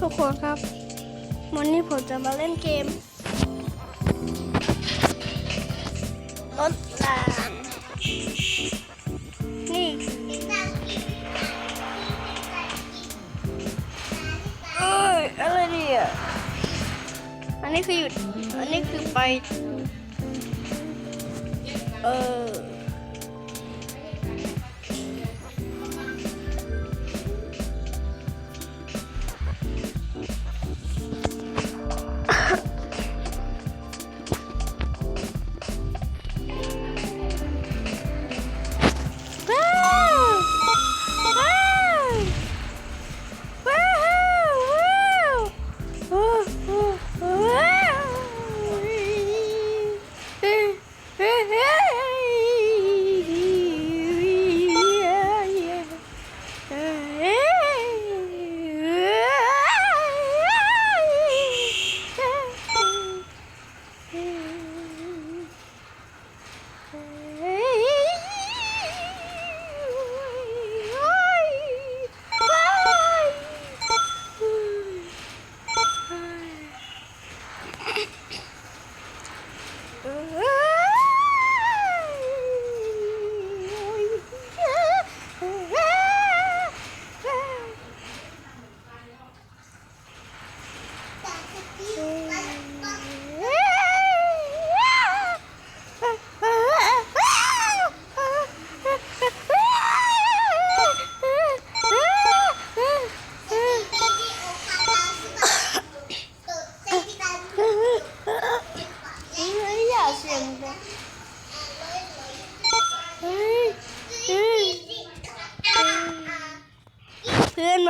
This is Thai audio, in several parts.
ทุกคนครับ วันนี้ผมจะมาเล่นเกมรถรางนี่เอ้ยอะไรเนี่ยอันนี้คือหยุด อันนี้คือไป เออ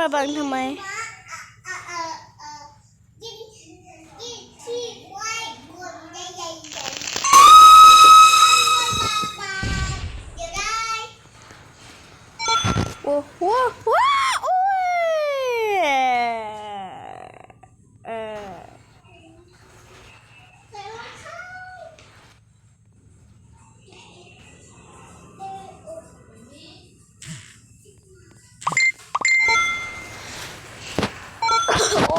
มาบังทำไม โอ้โ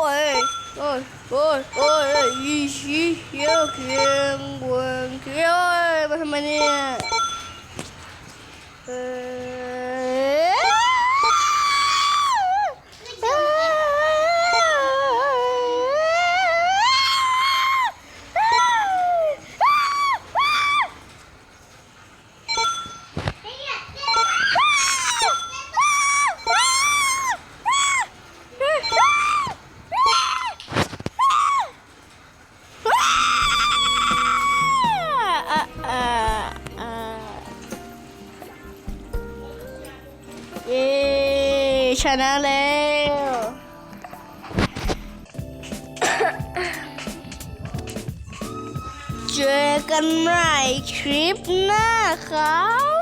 喂喂喂喂，一起小天滚开，为什么呢？呃。 ชนะแล้วเจอกันใหม่คลิปหน้าครับ